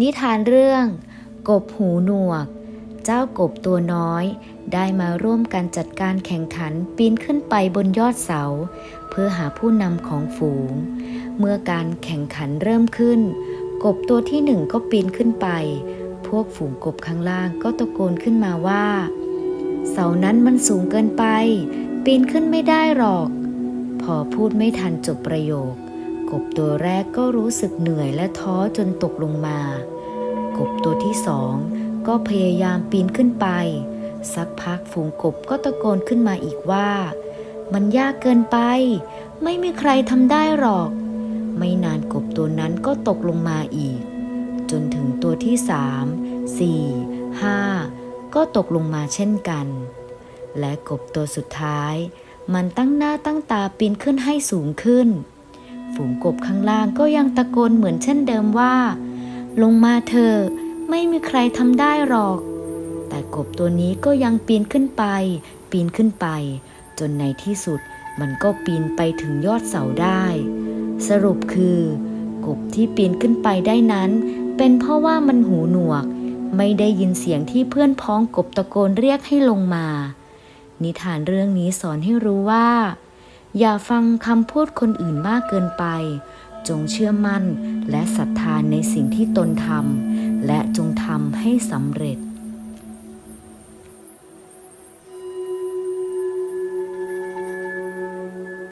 นิทานเรื่อง กบหูหนวก เจ้ากบตัวน้อย ได้มาร่วมกันจัดการแข่งขันปีนขึ้นไปบนยอดเสา เพื่อหาผู้นำของฝูง เมื่อการแข่งขันเริ่มขึ้น กบตัวที่หนึ่งก็ปีนขึ้นไป พวกฝูงกบข้างล่างก็ตะโกนขึ้นมาว่า เสานั้นมันสูงเกินไป ปีนขึ้นไม่ได้หรอก พอพูดไม่ทันจบประโยค กบตัวแรกก็รู้สึกเหนื่อยและท้อจนตกลงมา กบตัวที่สองก็พยายามปีนขึ้นไป สักพักฝูงกบก็ตะโกนขึ้นมาอีกว่า มันยากเกินไป ไม่มีใครทำได้หรอก ไม่นานกบตัวนั้นก็ตกลงมาอีก จนถึงตัวที่สามสี่ห้าก็ตกลงมาเช่นกัน และกบตัวสุดท้าย มันตั้งหน้าตั้งตาปีนขึ้นให้สูงขึ้น ฝูงกบข้างล่างก็ยังตะโกนเหมือนเช่นเดิมว่า ลงมาเถอะไม่มีใครทำได้หรอก แต่กบตัวนี้ก็ยังปีนขึ้นไป ปีนขึ้นไป จนในที่สุดมันก็ปีนไปถึงยอดเสาได้ สรุปคือ กบที่ปีนขึ้นไปได้นั้น เป็นเพราะว่ามันหูหนวก ไม่ได้ยินเสียงที่เพื่อนพ้องกบตะโกนเรียกให้ลงมา นิทานเรื่องนี้สอนให้รู้ว่า อย่าฟังคำพูดคนอื่นมากเกินไป จงเชื่อมั่นและศรัทธานในสิ่งที่ตนทำและจงทำให้สำเร็จ